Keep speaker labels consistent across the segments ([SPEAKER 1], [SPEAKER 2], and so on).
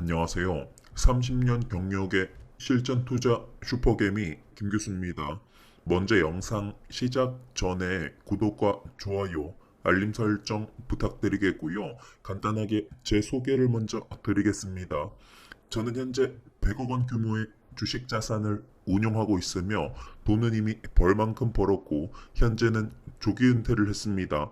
[SPEAKER 1] 안녕하세요. 30년 경력의 실전 투자 슈퍼개미 김 교수입니다. 먼저 영상 시작 전에 구독과 좋아요, 알림 설정 부탁드리겠고요. 간단하게 제 소개를 먼저 드리겠습니다. 저는 현재 100억 원 규모의 주식 자산을 운용하고 있으며 돈은 이미 벌만큼 벌었고 현재는 조기 은퇴를 했습니다.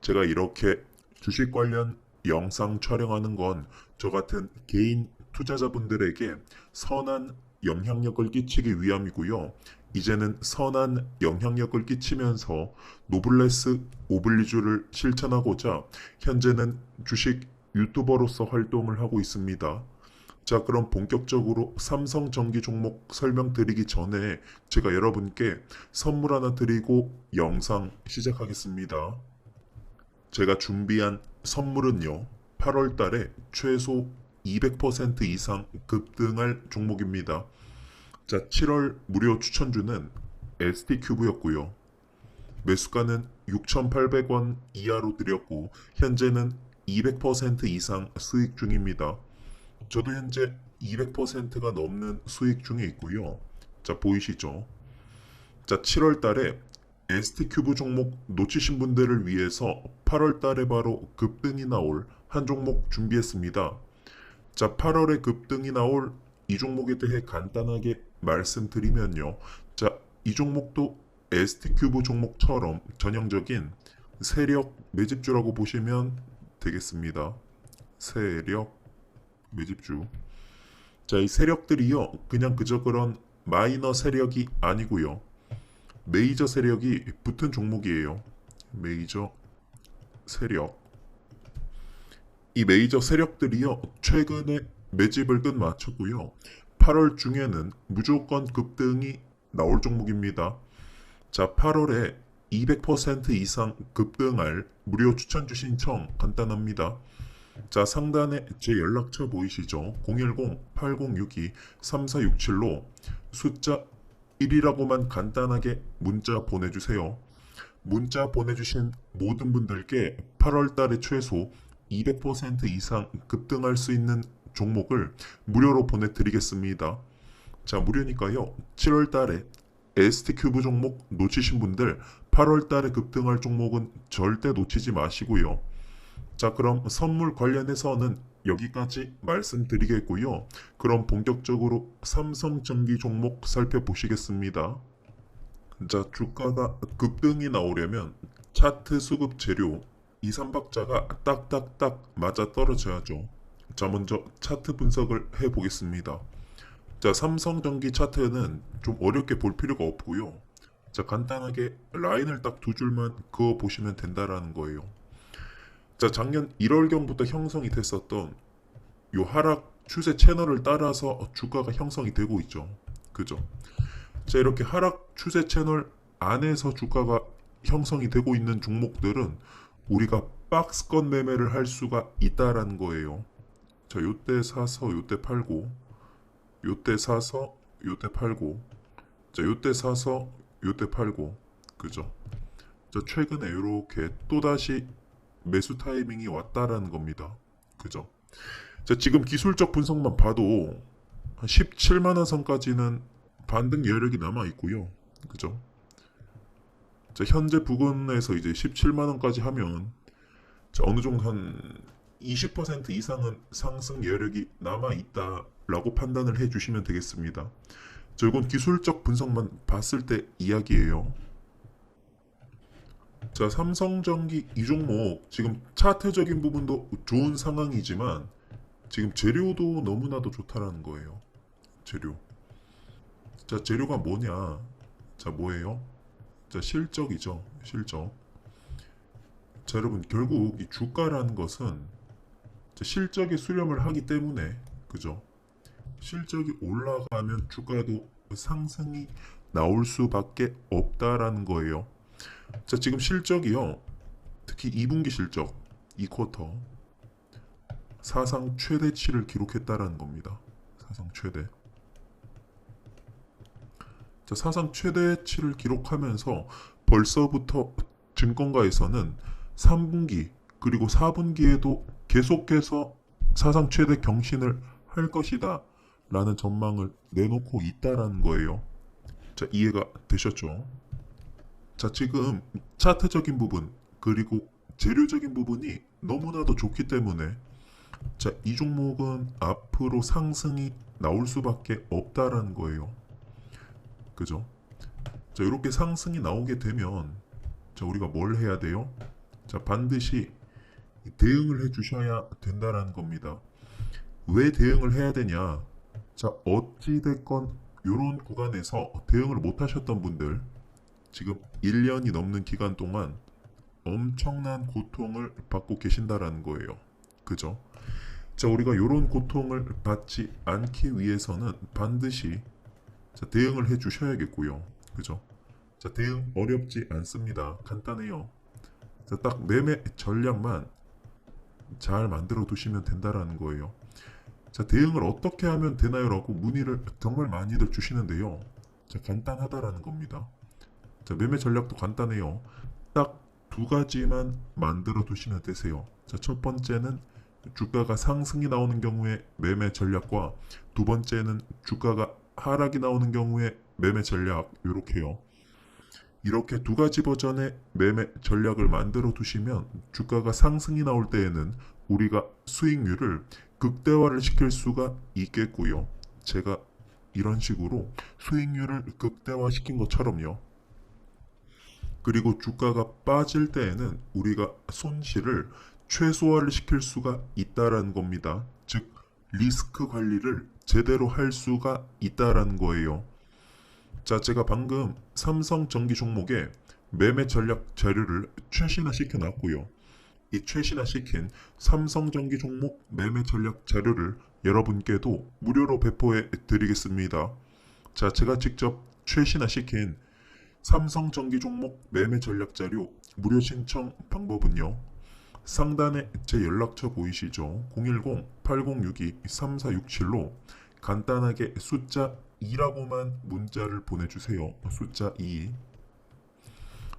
[SPEAKER 1] 제가 이렇게 주식 관련 영상 촬영하는 건 저 같은 개인 투자자분들에게 선한 영향력을 끼치기 위함이고요. 이제는 선한 영향력을 끼치면서 노블레스 오블리주를 실천하고자 현재는 주식 유튜버로서 활동을 하고 있습니다. 자, 그럼 본격적으로 삼성 전기 종목 설명드리기 전에 제가 여러분께 선물 하나 드리고 영상 시작하겠습니다. 제가 준비한 선물은요. 8월 달에 최소 200% 이상 급등할 종목입니다. 자, 7월 무료 추천주는 ST큐브였고요. 매수가는 6,800원 이하로 드렸고 현재는 200% 이상 수익 중입니다. 저도 현재 200%가 넘는 수익 중에 있고요. 자, 보이시죠? 자, 7월 달에 ST큐브 종목 놓치신 분들을 위해서 8월 달에 바로 급등이 나올 한 종목 준비했습니다. 자, 8월에 급등이 나올 이 종목에 대해 간단하게 말씀드리면요. 자, 이 종목도 ST큐브 종목처럼 전형적인 세력 매집주라고 보시면 되겠습니다. 세력 매집주. 자, 이 세력들이요. 그냥 그저 그런 마이너 세력이 아니고요. 메이저 세력이 붙은 종목이에요. 메이저 세력. 이 메이저 세력들이요. 최근에 매집을 끝 마쳤고요. 8월 중에는 무조건 급등이 나올 종목입니다. 자, 8월에 200% 이상 급등할 무료 추천 주 신 청 간단합니다. 자, 상단에 제 연락처 보이시죠? 010-8062-3467로 숫자 1이라고만 간단하게 문자 보내주세요. 문자 보내주신 모든 분들께 8월 달에 최소 200% 이상 급등할 수 있는 종목을 무료로 보내드리겠습니다. 자, 무료니까요. 7월 달에 ST큐브 종목 놓치신 분들 8월 달에 급등할 종목은 절대 놓치지 마시고요. 자, 그럼 선물 관련해서는 여기까지 말씀드리겠고요. 그럼 본격적으로 삼성전기 종목 살펴보시겠습니다. 자, 주가가 급등이 나오려면 차트 수급 재료 2, 3박자가 딱딱딱 맞아 떨어져야죠. 자, 먼저 차트 분석을 해 보겠습니다. 자, 삼성전기 차트는 좀 어렵게 볼 필요가 없고요. 자, 간단하게 라인을 딱 두 줄만 그어 보시면 된다라는 거예요. 자, 작년 1월경부터 형성이 됐었던 요 하락 추세 채널을 따라서 주가가 형성이 되고 있죠. 그죠? 자, 이렇게 하락 추세 채널 안에서 주가가 형성이 되고 있는 종목들은 우리가 박스권 매매를 할 수가 있다라는 거예요. 자, 요때 사서 요때 팔고 요때 사서 요때 팔고 자, 요때 사서 요때 팔고 그죠? 자, 최근에 이렇게 또다시 매수 타이밍이 왔다라는 겁니다. 그죠? 자, 지금 기술적 분석만 봐도 한 17만 원 선까지는 반등 여력이 남아 있고요. 그죠? 자, 현재 부근에서 이제 17만 원까지 하면 자, 어느 정도 한 20% 이상은 상승 여력이 남아 있다라고 판단을 해 주시면 되겠습니다. 자, 이건 기술적 분석만 봤을 때 이야기예요. 자, 삼성전기 이 종목 지금 차트적인 부분도 좋은 상황이지만 지금 재료도 너무나도 좋다라는 거예요. 재료. 자, 재료가 뭐냐? 자, 뭐예요? 자, 실적이죠. 실적. 자, 여러분 결국 이 주가라는 것은 자, 실적에 수렴을 하기 때문에 그죠? 실적이 올라가면 주가도 상승이 나올 수밖에 없다라는 거예요. 자, 지금 실적이요. 특히 2분기 실적, 2쿼터 사상 최대치를 기록했다라는 겁니다. 사상 최대. 자, 사상 최대치를 기록하면서 벌써부터 증권가에서는 3분기 그리고 4분기에도 계속해서 사상 최대 경신을 할 것이다 라는 전망을 내놓고 있다라는 거예요. 자, 이해가 되셨죠? 자, 지금 차트적인 부분 그리고 재료적인 부분이 너무나도 좋기 때문에 자, 이 종목은 앞으로 상승이 나올 수밖에 없다라는 거예요. 그죠? 자, 이렇게 상승이 나오게 되면 자, 우리가 뭘 해야 돼요? 자, 반드시 대응을 해 주셔야 된다라는 겁니다. 왜 대응을 해야 되냐? 자, 어찌 됐건 이런 구간에서 대응을 못 하셨던 분들 지금 1년이 넘는 기간 동안 엄청난 고통을 받고 계신다라는 거예요. 그죠? 자, 우리가 이런 고통을 받지 않기 위해서는 반드시 자, 대응을 해 주셔야겠고요. 그죠? 자, 대응 어렵지 않습니다. 간단해요. 자, 딱 매매 전략만 잘 만들어 두시면 된다라는 거예요. 자, 대응을 어떻게 하면 되나요? 라고 문의를 정말 많이들 주시는데요. 자, 간단하다라는 겁니다. 자, 매매 전략도 간단해요. 딱 두 가지만 만들어 두시면 되세요. 자, 첫 번째는 주가가 상승이 나오는 경우에 매매 전략과 두 번째는 주가가 하락이 나오는 경우에 매매 전략 이렇게요. 이렇게 두 가지 버전의 매매 전략을 만들어 두시면 주가가 상승이 나올 때에는 우리가 수익률을 극대화를 시킬 수가 있겠고요. 제가 이런 식으로 수익률을 극대화 시킨 것처럼요. 그리고 주가가 빠질 때에는 우리가 손실을 최소화를 시킬 수가 있다라는 겁니다. 즉 리스크 관리를 제대로 할 수가 있다라는 거예요. 자, 제가 방금 삼성 전기 종목에 매매 전략 자료를 최신화 시켜 놨고요. 이 최신화 시킨 삼성 전기 종목 매매 전략 자료를 여러분께도 무료로 배포해 드리겠습니다. 자, 제가 직접 최신화 시킨 삼성 전기 종목 매매 전략 자료 무료 신청 방법은요. 상단에 제 연락처 보이시죠? 010-8062-3467로 간단하게 숫자 2라고만 문자를 보내주세요. 숫자 2.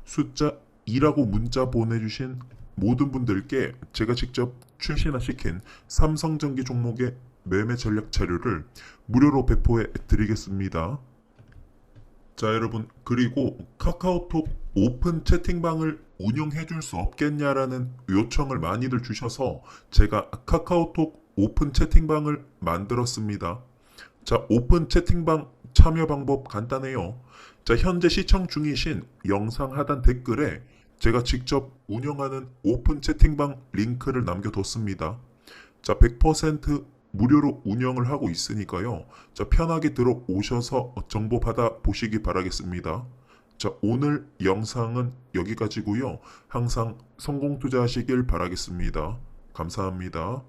[SPEAKER 1] 숫자 2라고 문자 보내주신 모든 분들께 제가 직접 출신화 시킨 삼성전기 종목의 매매 전략 자료를 무료로 배포해 드리겠습니다. 자 여러분 그리고 카카오톡 오픈 채팅방을 운영해 줄 수 없겠냐라는 요청을 많이들 주셔서 제가 카카오톡 오픈 채팅방을 만들었습니다. 자 오픈 채팅방 참여 방법 간단해요. 자 현재 시청 중이신 영상 하단 댓글에 제가 직접 운영하는 오픈 채팅방 링크를 남겨뒀습니다. 자 100% 무료로 운영을 하고 있으니까요. 자, 편하게 들어오셔서 정보 받아 보시기 바라겠습니다. 자, 오늘 영상은 여기까지고요. 항상 성공 투자하시길 바라겠습니다. 감사합니다.